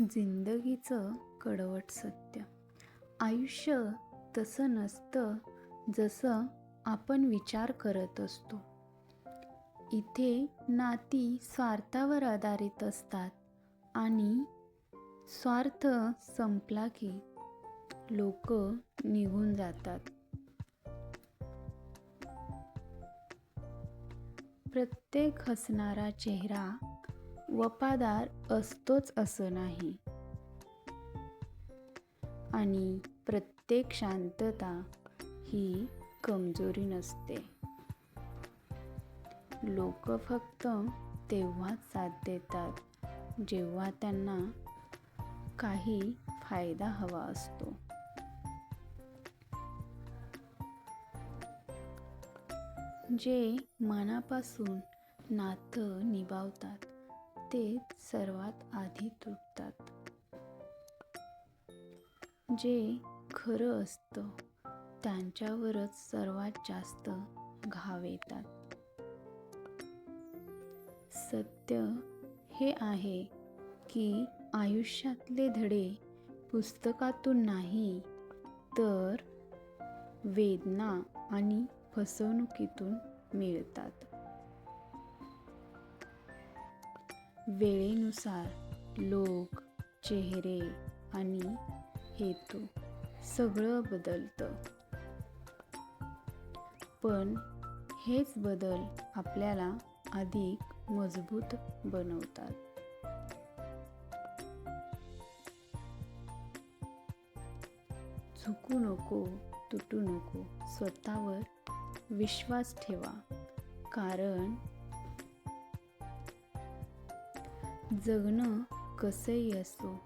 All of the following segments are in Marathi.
जिंदगीचं कडवट सत्य. आयुष्य तसं नसतं जसं आपण विचार करत असतो. इथे नाती स्वार्थावर आधारित असतात आणि स्वार्थ संपला की लोक निघून जातात. प्रत्येक हसणारा चेहरा वफादार असतोच असं नाही. आणि प्रत्येक शांतता ही कमजोरी नसते. लोक फक्त तेव्हाच साथ देतात जेव्हा त्यांना काही फायदा हवा असतो. जे मनापासून नातं निभावतात ते सर्वात आधी तुटतात. जे खरं असतं त्यांच्यावरच सर्वात जास्त घाव येतात. सत्य हे आहे की आयुष्यातले धडे पुस्तकातून नाही तर वेदना आणि फसवणुकीतून मिळतात. वेळेनुसार लोक चेहरे आणि हेतू सगळं बदलतं. पण हेच बदल आपल्याला अधिक मजबूत बनवतात. झुकू नको तुटू नको स्वतःवर विश्वास ठेवा. कारण जगणं कसंही असो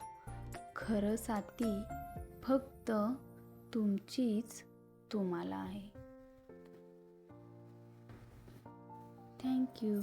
खरं साथी फक्त तुमचीच तुम्हाला आहे. थँक्यू